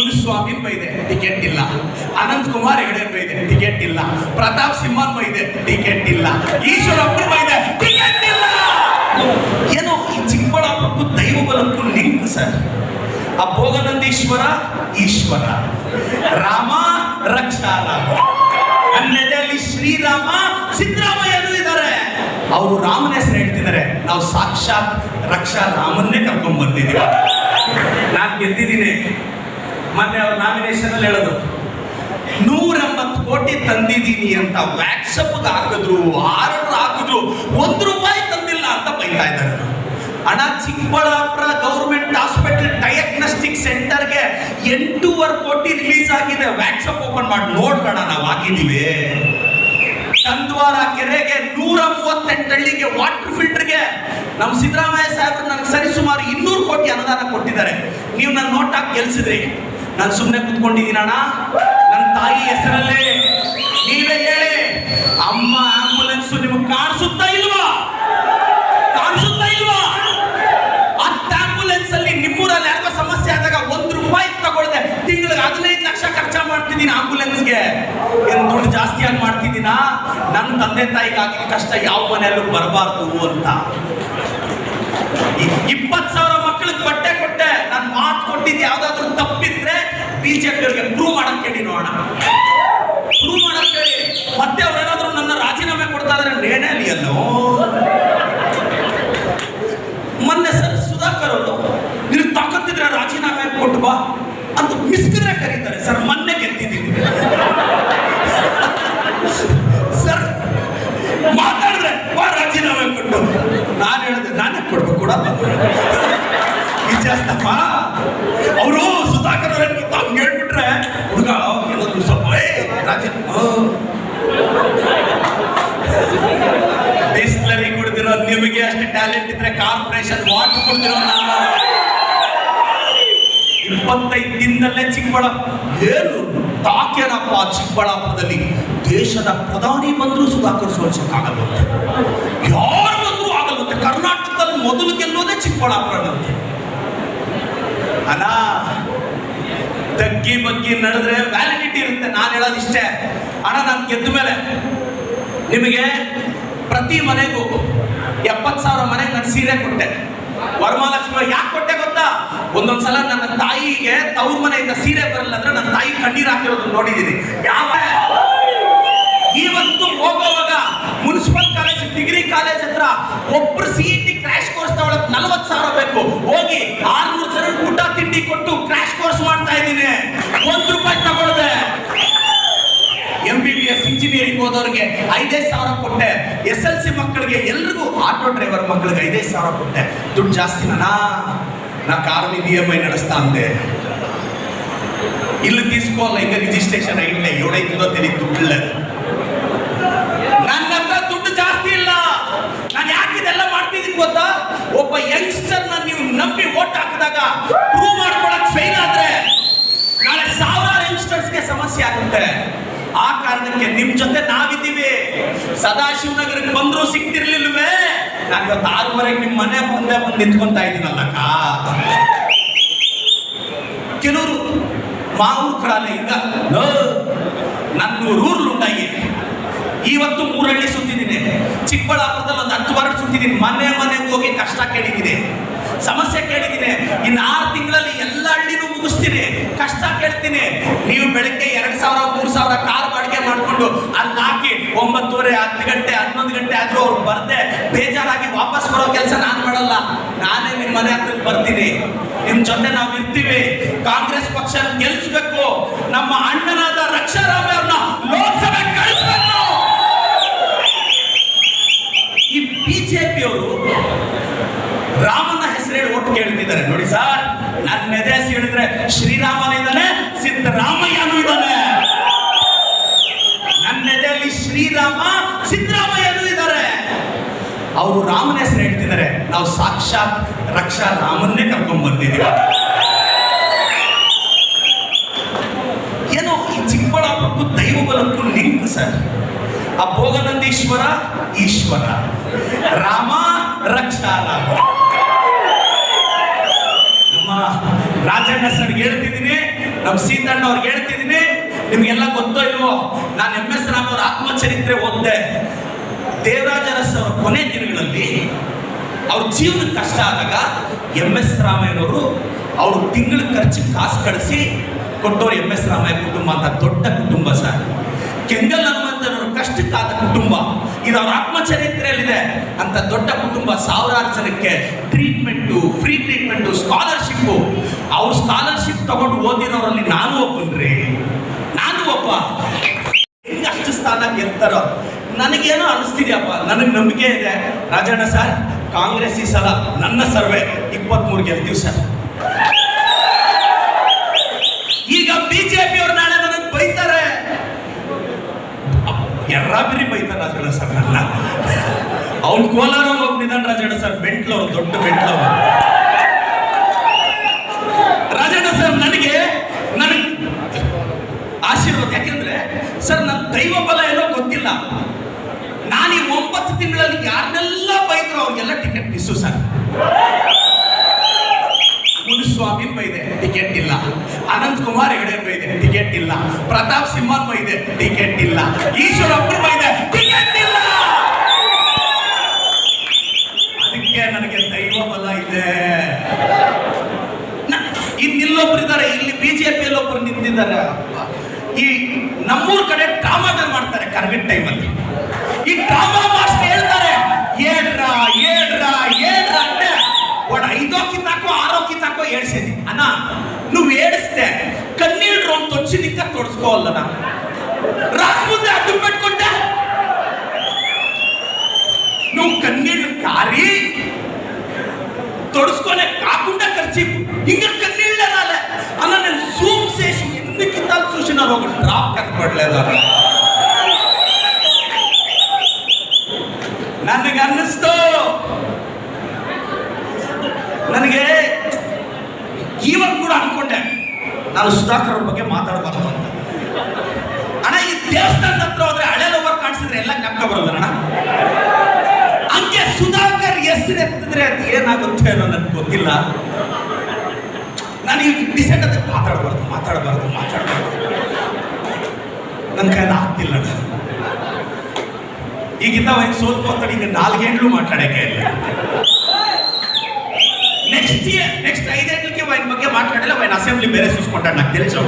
ಮುನಿಸ್ವಾಮಿ ಇದೆ ಟಿಕೆಟ್ ಇಲ್ಲ. ಅನಂತ್ ಕುಮಾರ್ ಹೆಗಡೆ ಇದೆ ಟಿಕೆಟ್ ಇಲ್ಲ. ಪ್ರತಾಪ್ ಸಿಂಹನ್ ಇದೆ ಟಿಕೆಟ್ ಇಲ್ಲ. ಈಶ್ವರಪ್ಪ ಇದೆ ಟಿಕೆಟ್ ಇಲ್ಲ. ಏನೋ ಈ ಚಿಕ್ಕಬಳ್ಳಾಪುರಕ್ಕೂ ದೈವ ಬಲಕ್ಕೂ ಲಿಂಕ್ ಸರ್. ಆ ಭೋಗನಂದೀಶ್ವರ, ಈಶ್ವರ. ರಾಮ ರಕ್ಷಾ ರಾಮ ಅನ್ನದಲ್ಲಿ ಶ್ರೀರಾಮ, ಸಿದ್ದರಾಮಯ್ಯನೂ ಇದ್ದಾರೆ. ಅವರು ರಾಮನ ಹೆಸರು ಹೇಳ್ತಿದ್ದಾರೆ. ನಾವು ಸಾಕ್ಷಾತ್ ರಕ್ಷಾ ರಾಮನ್ನೇ ಕರ್ಕೊಂಡ್ ಬಂದಿದ್ದೀವಿ. ನಾನು ಗೆದ್ದಿದ್ದೀನಿ. ಮೊನ್ನೆ ಅವ್ರ ನಾಮಿನೇಷನ್ ಅಲ್ಲಿ ಹೇಳೋದು, ನೂರೆಂಬತ್ತು ಕೋಟಿ ತಂದಿದ್ದೀನಿ ಅಂತ ವ್ಯಾಟ್ಸಪ್ಗೆ ಹಾಕಿದ್ರು, ಆರ್ಡರ್ ಹಾಕಿದ್ರು, ಒಂದು ರೂಪಾಯಿ ತಂದಿಲ್ಲ ಅಂತ ಬೈತಾ ಇದ್ದಾರೆ ಹಣ ಚಿಕ್ಕಬಳ್ಳಾಪುರ ಗೌರ್ಮೆಂಟ್ ಹಾಸ್ಪಿಟಲ್ ಡಯಾಗ್ನೋಸ್ಟಿಕ್ ಸೆಂಟರ್ಗೆ ಎಂಟೂವರೆ ಕೋಟಿ ರಿಲೀಸ್ ಆಗಿದೆ. ವ್ಯಾಟ್ಸಪ್ ಓಪನ್ ಮಾಡಿ ನೋಡೋಣ ನಾವು ಹಾಕಿದೀವಿ. ಚಂದ್ವಾರ ಕೆರೆಗೆ ನೂರ ಮೂವತ್ತೆಂಟು ಹಳ್ಳಿಗೆ ವಾಟರ್ ಫಿಲ್ಟರ್ಗೆ ನಮ್ಮ ಸಿದ್ದರಾಮಯ್ಯ ಸಾಹೇಬರು ನನಗೆ ಸರಿಸುಮಾರು ಇನ್ನೂರು ಕೋಟಿ ಅನುದಾನ ಕೊಟ್ಟಿದ್ದಾರೆ. ನೀವು ನನ್ನ ನೋಟಾಗಿ ಗೆಲ್ಸಿದ್ರಿ. ನಾನು ಸುಮ್ಮನೆ ಕುತ್ಕೊಂಡಿದ್ದೀನಣ್ಣ ನನ್ನ ತಾಯಿ ಹೆಸರಲ್ಲೇ ನೀವೇ ಹೇಳಿ. ಅಮ್ಮ ಆಂಬುಲೆನ್ಸ್ ನಿಮಗೆ ಕಾಣಿಸುತ್ತಾ ಇಲ್ವಾ? ಕಾಣಿಸುತ್ತಾ ಇಲ್ವಾ? ಹತ್ತು ಆಂಬುಲೆನ್ಸ್ ಅಲ್ಲಿ ನಿಮ್ಮೂರಲ್ಲಿ ಯಾರಿಗೋ ಸಮಸ್ಯೆ ಆದಾಗ ಒಂದು ರೂಪಾಯಿ ತಗೊಳ್ದೆ. ತಿಂಗಳಿಗೆ ಹದಿನೈದು ಲಕ್ಷ ಖರ್ಚ ಮಾಡ್ತಿದ್ದೀನಿ ಆಂಬುಲೆನ್ಸ್ಗೆ. ಏನು ದುಡ್ಡು ಜಾಸ್ತಿ ಆಗಿ ಮಾಡ್ತಿದ್ದೀನಾ? ನನ್ನ ತಂದೆ ತಾಯಿಗಾಗಿ ಕಷ್ಟ, ಯಾವ ಮನೆಯಲ್ಲೂ ಬರಬಾರ್ದು ಅಂತ. ಇಪ್ಪತ್ತು ಸಾವಿರ ಬಿಜೆಪಿ ಅವ್ರಿಗೆ ಪ್ರೂವ್ ಮಾಡಕ್ ಹೇಳಿ ನೋಡೋಣ. ಪ್ರೂವ್ ಮಾಡಕ್ ಹೇಳಿ. ಮತ್ತೆ ಅವ್ರೇನಾದ್ರೂ ನನ್ನ ರಾಜೀನಾಮೆ ಕೊಡ್ತಾ ಇದ್ರೆ ನೇಣೆ ಅಲ್ಲೋ? ಮೊನ್ನೆ ಸರ್ ಸುಧಾಕರ್ ಅವರು ನೀವು ತಾಕತ್ತಿದ್ರೆ ರಾಜೀನಾಮೆ ಕೊಟ್ಟು ಬಾ ಅಂತ ಮಿಸ್ಕಿದ್ರೆ ಕರೀತಾರೆ. ಸರ್, ಮೊನ್ನೆ ಗೆದ್ದಿದ್ದೀವಿ. ಸರ್, ಮಾತಾಡಿದ್ರೆ, ಬಾ, ರಾಜೀನಾಮೆ ಕೊಟ್ಟು ನಾನು ಹೇಳಿದೆ, ನಾನೇ ಕೊಡ್ಬೇಕು ಕೂಡ ವಿಚಾರಿಸ್ತಪ್ಪ ನಿಮಗೆ ಅಷ್ಟು ಟ್ಯಾಲೆಂಟ್ ಇದ್ರೆ ಕಾರ್ಪೊರೇಷನ್ ವಾಟ್ ಕೊಡ್ತಿರೋ ನಾನು. ಇಪ್ಪತ್ತೈದು ದಿನದಲ್ಲೇ ಚಿಕ್ಕಬಳ್ಳಾಪುರ. ಏನು? ತಾಕೇನಪ್ಪ ಚಿಕ್ಕಬಳ್ಳಾಪುರದಲ್ಲಿ ದೇಶದ ಪ್ರಧಾನಿ ಬಂದರೂ ಸುಧಾಕರ್ ಸೋಲ್ಸಕ್ಕಾಗಲ್ಲಂತೆ ಯಾರು ಬಂದರೂ ಆಗಲ್ವಂತೆ. ಕರ್ನಾಟಕದಲ್ಲಿ ಮೊದಲು ಗೆಲ್ಲೋದೇ ಚಿಕ್ಕಬಳ್ಳಾಪುರದಂತೆ ಅಲ್ಲ ತಗ್ಗಿ ಬಗ್ಗಿ ನಡೆದ್ರೆ ವ್ಯಾಲಿಡಿಟಿ ಇರುತ್ತೆ. ನಾನು ಹೇಳೋದು ಇಷ್ಟೇ. ಅಣ್ಣ, ನಾನು ಗೆದ್ದ ಮೇಲೆ ನಿಮಗೆ ಪ್ರತಿ ಮನೆಗೂ ಎಪ್ಪತ್ತು ಸಾವಿರ ಮನೆಗೆ ನಾನು ಸೀರೆ ಕೊಟ್ಟೆ. ವರಮಹಾಲಕ್ಷ್ಮಿ ಯಾಕೆ ಕೊಟ್ಟೆ ಗೊತ್ತಾ? ಒಂದೊಂದ್ಸಲ ನನ್ನ ತಾಯಿಗೆ ತವ್ರ ಮನೆಯಿಂದ ಸೀರೆ ಬರಲ್ಲ ಅಂದ್ರೆ ನನ್ನ ತಾಯಿ ಕಣ್ಣೀರು ಹಾಕಿರೋದು ನೋಡಿದ್ದೀನಿ ಯಾವ? ಇವತ್ತು ಹೋಗೋವಾಗ ಮುನ್ಸಿಪಲ್ ಕಾಲೇಜ್, ಡಿಗ್ರಿ ಕಾಲೇಜ್ ಹತ್ರ ಒಬ್ರು ಸಿ ಟಿ ಕ್ರಾಶ್ ಕೋರ್ಸ್ ತಗೊಳಕ್ ನಲ್ವತ್ತು ಸಾವಿರ ಬೇಕು ಹೋಗಿ ಆರ್ನೂರು ಜನ ಊಟ ತಿಂಡಿ ಕೊಟ್ಟು ಕ್ರಾಶ್ ಕೋರ್ಸ್ ಮಾಡ್ತಾ ಇದ್ದೀನಿ ಒಂದು ರೂಪಾಯಿ ತಗೊಳ್ದೆ ಎಂ ಬಿ ಬಿ ಎಸ್ ಮಕ್ಕಳಿಗೆ ಸಾವಿರ ಕೊಟ್ಟೆ. ಎಸ್ ಎಲ್ ಸಿ ಮಕ್ಕಳಿಗೆ ಎಲ್ರಿಗೂ ಆಟೋ ಡ್ರೈವರ್ ಮಕ್ಕಳಿಗೆ ಐದೇ ಸಾವಿರ ಕೊಟ್ಟೆ. ದುಡ್ಡು ಜಾಸ್ತಿ ನಾ ನಾ ಕಾರಣ ಇ ಎಂ ಐ ನಡೆಸ್ತಾ ಅಂದೆ. ಇಲ್ಲಿ తీసుకోవాల ಈಗ ರಿಜಿಸ್ಟ್ರೇಷನ್ అయ్యిండే ఎవడైతుందో తెలియదు ದುಡ್ಡು ನನ್ನ ಹತ್ರ ದುಡ್ಡು ಜಾಸ್ತಿ ಇಲ್ಲ. ನಾನು ಯಾಕೆ ಇದೆಲ್ಲ ಮಾಡ್ತಿದ್ದೀನಿ ಗೊತ್ತಾ? ಒಬ್ಬ ಯಂಗ್ಸ್ಟರ್ನ ನೀವು ನಂಬಿ ಓಟ್ ಹಾಕಿದಾಗ ಪ್ರೂವ್ ಮಾಡ್ಕೊಳಕ್ ಫೇಲ್ ಆದ್ರೆ ನಾಳೆ ಸಾವಿರಾರು ಯಂಗ್ಸ್ಟರ್ಸ್ಗೆ ಸಮಸ್ಯೆ ಆಗುತ್ತೆ. ಆ ಕಾರಣಕ್ಕೆ ನಿಮ್ ಜೊತೆ ನಾವಿದ್ದೀವಿ ಸದಾಶಿವನಗರಕ್ಕೆ ಬಂದ್ರು ಸಿಕ್ತಿರ್ಲಿಲ್ವೇ ನಾನು ಇವತ್ತು ಆರೂವರೆಗೆ ನಿಮ್ಮ ಮನೆ ಮುಂದೆ ಬಂದು ನಿಂತ್ಕೊಂತಾ ಇದ್ದೀನಲ್ಲಕ್ಕ ಕೆಲವರು ಮಾವು ಈಗ ನನ್ನೂರು ಊರ್ಲು ಉಂಟಾಗಿ ಇವತ್ತು ಮೂರಳ್ಳಿ ಸುತ್ತಿದ್ದೀನಿ ಚಿಕ್ಕಬಳ್ಳಾಪುರದಲ್ಲಿ ಒಂದು ಹತ್ತು ವಾರ ಸುತ್ತಿದ್ದೀನಿ ಮನೆ ಮನೆಗೆ ಹೋಗಿ ಕಷ್ಟ ಕೇಳಿದ್ದೀನಿ. ಸಮಸ್ಯೆ ಕೇಳಿದ್ದೀನಿ. ಇನ್ನು ಆರು ತಿಂಗಳಲ್ಲಿ ಎಲ್ಲ ಹಳ್ಳಿನೂ ಮುಗಿಸ್ತೀನಿ. ಕಷ್ಟ ಕೇಳ್ತೀನಿ. ನೀವು ಬೆಳಗ್ಗೆ ಎರಡು ಸಾವಿರ, ಮೂರು ಸಾವಿರ ಕಾರ್ ಬಾಡಿಗೆ ಮಾಡಿಕೊಂಡು ಅಲ್ಲಿ ಹಾಕಿ ಒಂಬತ್ತುವರೆ ಹತ್ತು ಗಂಟೆ, ಹನ್ನೊಂದು ಗಂಟೆ ಆದ್ರೂ ಅವ್ರು ಬರದೆ, ಬೇಜಾರಾಗಿ ವಾಪಸ್ ಬರೋ ಕೆಲಸ ನಾನು ಮಾಡಲ್ಲ. ನಾನೇ ನಿಮ್ಮ ಮನೆ ಹತ್ರ ಬರ್ತೀನಿ. ನಿಮ್ಮ ಜೊತೆ ನಾವು ಇರ್ತೀವಿ. ಕಾಂಗ್ರೆಸ್ ಪಕ್ಷ ಗೆಲ್ಲಿಸ್ಬೇಕು ನಮ್ಮ ಅಣ್ಣನಾದ ರಕ್ಷಾರಾಮೆ ಅವ್ರನ್ನ ಲೋಕಸಭೆ ಕಳಿಸ್ಬೇಕು. ಈ ಬಿಜೆಪಿ ಅವರು ರಾಮನ ಹೆಸರೇಳಿ ಓಟ್ ಕೇಳ್ತಿದ್ದಾರೆ. ನೋಡಿ ಸರ್ ನನ್ನ ಎದೆ ಹೇಳಿದ್ರೆ ಶ್ರೀರಾಮನ ಇದ್ದಾನೆ, ಸಿದ್ದರಾಮಯ್ಯನೂ ಇದ್ದಾನೆ. ಶ್ರೀರಾಮ ಸಿದ್ದರಾಮಯ್ಯನೂ ಇದ್ದಾರೆ. ಅವರು ರಾಮನ ಹೆಸರು ಹೇಳ್ತಿದ್ದಾರೆ. ನಾವು ಸಾಕ್ಷಾತ್ ರಕ್ಷಾ ರಾಮನ್ನೇ ಕರ್ಕೊಂಡ್ ಬಂದಿದ್ದೀವಿ. ಏನೋ ಈ ಚಿಕ್ಕಬಳ್ಳಾಪುರಕ್ಕೂ ದೈವ ಬಲಕ್ಕೂ ಲಿಂಕ್ ಸರ್. ಆ ಭೋಗನಂದೀಶ್ವರ, ಈಶ್ವರ. ರಾಮ, ರಕ್ಷಾ, ರಾಮ. ನಮ್ಮ ರಾಜಣ್ಣ ಸರ್ ಹೇಳ್ತಿದ್ದೀನಿ, ನಮ್ಮ ಸೀತಣ್ಣ ಅವ್ರಿಗೆ ಹೇಳ್ತಿದ್ದೀನಿ ನಿಮ್ಗೆಲ್ಲ ಗೊತ್ತೋ ಇಲ್ವೋ? ನಾನು ಎಂ ಎಸ್ ರಾಮವರ ಆತ್ಮಚರಿತ್ರೆ ಓದಿದೆ. ದೇವರಾಜರಸ್ ಅವರ ಕೊನೆ ದಿನಗಳಲ್ಲಿ ಅವ್ರ ಜೀವನ ಕಷ್ಟ ಆದಾಗ ಎಂ ಎಸ್ ರಾಮಯ್ಯನವರು ಅವ್ರ ತಿಂಗಳ ಖರ್ಚು ಕಾಸು ಕಳಿಸಿ ಕೊಟ್ಟವ್ರು ಎಂ ಎಸ್ ರಾಮಯ್ಯ ಕುಟುಂಬ ಅಂತ ದೊಡ್ಡ ಕುಟುಂಬ ಸರ್. ಕೆಂಗಲ್ ಹನುಮಂತನವರು ಕಷ್ಟಕ್ಕಾದ ಕುಟುಂಬ. ಇದು ಅವ್ರ ಆತ್ಮಚರಿತ್ರೆಯಲ್ಲಿದೆ ಅಂತ ದೊಡ್ಡ ಕುಟುಂಬ ಸಾವಿರಾರು ಜನಕ್ಕೆ ಟ್ರೀಟ್ಮೆಂಟು ಫ್ರೀ ಟ್ರೀಟ್ಮೆಂಟು ಸ್ಕಾಲರ್ಶಿಪ್ಪು ಅವ್ರ ಸ್ಕಾಲರ್ಶಿಪ್ ತಗೊಂಡು ಓದಿರೋರಲ್ಲಿ ನಾನು ಒಬ್ಬನ್ರಿ ಹೆಂಗ್ ಅಷ್ಟು ಸ್ಥಾನ ಗೆಲ್ತಾರೋ ನನಗೇನೋ ಅನಿಸ್ತಿದ್ಯಪ್ಪ. ನನಗೆ ನಂಬಿಕೆ ಇದೆ. ರಾಜಣ್ಣ ಸರ್, ಕಾಂಗ್ರೆಸ್ ಈ ಸಲ ನನ್ನ ಸರ್ವೆ ಇಪ್ಪತ್ಮೂರು ಗೆಲ್ತೀವಿ ಸರ್. ಈಗ ಬಿಜೆಪಿ ಅವ್ರು ನಾಳೆ ನನಗೆ ಬೈತಾರೆ. ಎರಾಬಿರಿ ಬೈತಾರೆ ರಾಜಣ್ಣ ಸರ್ ನನ್ನ. ಅವ್ನು ಕೋಲಾರ ಹೋಗ್ತಿದ್ದಾನೆ ರಾಜಣ್ಣ ಸರ್, ಬೆಂಟ್ಲವ್ರು, ದೊಡ್ಡ ಬೆಂಟ್ಲವ್ರು. ರಾಜಣ್ಣ ಸರ್, ನನಗೆ ನನಗೆ ಸರ್ ನನ್ನ ದೈವ ಬಲ ಏನೋ ಗೊತ್ತಿಲ್ಲ. ನಾನು ಈ ಒಂಬತ್ತು ತಿಂಗಳಲ್ಲಿ ಯಾರನ್ನೆಲ್ಲ ಬೈದ್ರು ಅವ್ರಿಗೆಲ್ಲ ಟಿಕೆಟ್ ಮಿಸ್ಸು ಸರ್. ಮುನಿಸ್ವಾಮಿ ಬೈದೆ ಟಿಕೆಟ್ ಇಲ್ಲ. ಅನಂತ್ ಕುಮಾರ್ ಹೆಗಡೆ ಬೈದೆ ಟಿಕೆಟ್ ಇಲ್ಲ. ಪ್ರತಾಪ್ ಸಿಂಹನ್ ಬೈದೆ ಟಿಕೆಟ್ ಇಲ್ಲ. ಈಶ್ವರಪ್ಪನ నువ్వు కన్నీళ్ళు కారి తొడుచుకోలే కాకుండా ఖర్చు ఇంకా కన్నీళ్ళే రాలే అన్న నేను జూమ్ చేసి ఎన్ని కితాలు చూసినాను ఒక డ్రాప్ కనపడలేదు అన్న ನನಗೆ ಅನ್ನಿಸ್ತು ನನಗೆ ಇವಾಗ ಕೂಡ ಅನ್ಕೊಂಡೆ ನಾನು ಸುಧಾಕರ್ ಅವ್ರ ಬಗ್ಗೆ ಮಾತಾಡಬಾರ್ದು ಅಂತ ಅಣ್ಣ ಈ ದೇವಸ್ಥಾನದ ಹತ್ರ ಹೋದ್ರೆ ಹಳೆ ಲವರ್ ಕಾಣಿಸಿದ್ರೆ ಎಲ್ಲ ಜ್ಞಾಪಕ ಬರೋದಣ್ಣ ಹಂಗೆ ಎಕ್ಸಿಡೆ ಕೂತಿದ್ರೆ ಅದು ಏನಾಗುತ್ತೆ ಅನ್ನೋ ನನಗೆ ಗೊತ್ತಿಲ್ಲ. ನಾನು ಈಗ ಡಿಸೈಡ್ ಅಂತ ಮಾತಾಡಬಾರ್ದು ಮಾತಾಡಬಾರ್ದು ಮಾತಾಡಬಾರ್ದು. ನನ್ನ ಕೈಯಲ್ಲಿ ಆಗ್ತಿಲ್ಲ ಈಗಿಂದ ಒಂದು ಸೋಲ್ಕೋತಾರೆ ಈಗ ನಾಲ್ಕು ಮಾತಾಡೋಕೆ ಮಾತಾಡೋಕ್ಕೆ ಇಲ್ಲ ನೆಕ್ಸ್ಟ್ ಇಯರ್ ನೆಕ್ಸ್ಟ್ ಐದು ಹೆಂಡ್ಲಿಗೆ ಬಗ್ಗೆ ಮಾತಾಡಲ್ಲ, ಅವನ ಅಸೆಂಬ್ಲಿ ಬೇರೆ ಸೂಸ್ಕೊಂಡ ನಾನು ತಿಳಿಸೋ